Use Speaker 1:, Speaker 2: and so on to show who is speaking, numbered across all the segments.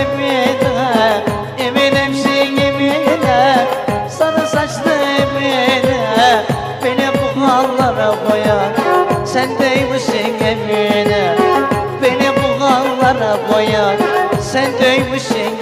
Speaker 1: kaşlı emine Eminemsin yemine Sarı saçlı emine Beni bu hallara koyan Sen değmişsin emine? Beni bu hallara koyan Sen değmişsin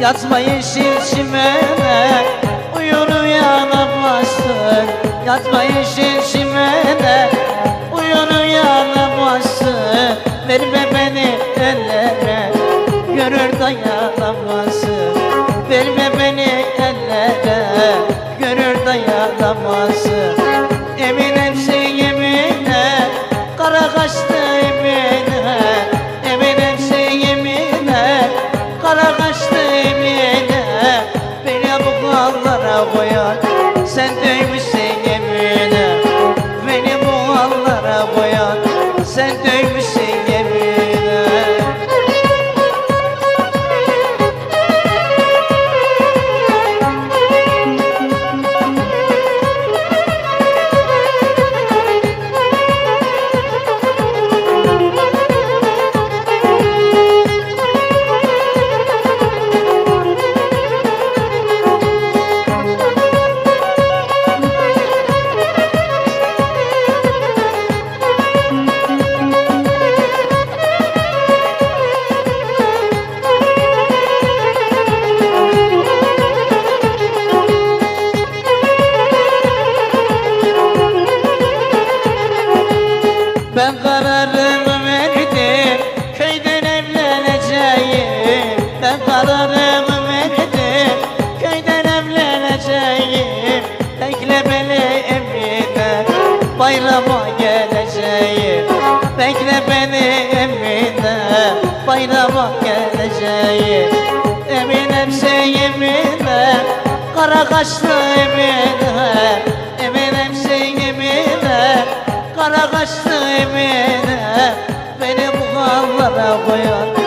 Speaker 1: Yatma yeşil çimene Uyur uyanamazsın Yatma yeşil çimene Uyur uyanamazsın Verme beni ellere Ben kararımı verdim Köyden evleneceğim. Ben kararımı verdim Köyden evleneceğim. Bekle beni emrine Bayrama geleceğim. Bekle beni emrine Bayrama geleceğim. Eminem sen yemine Kara kaşlı emine ora boyota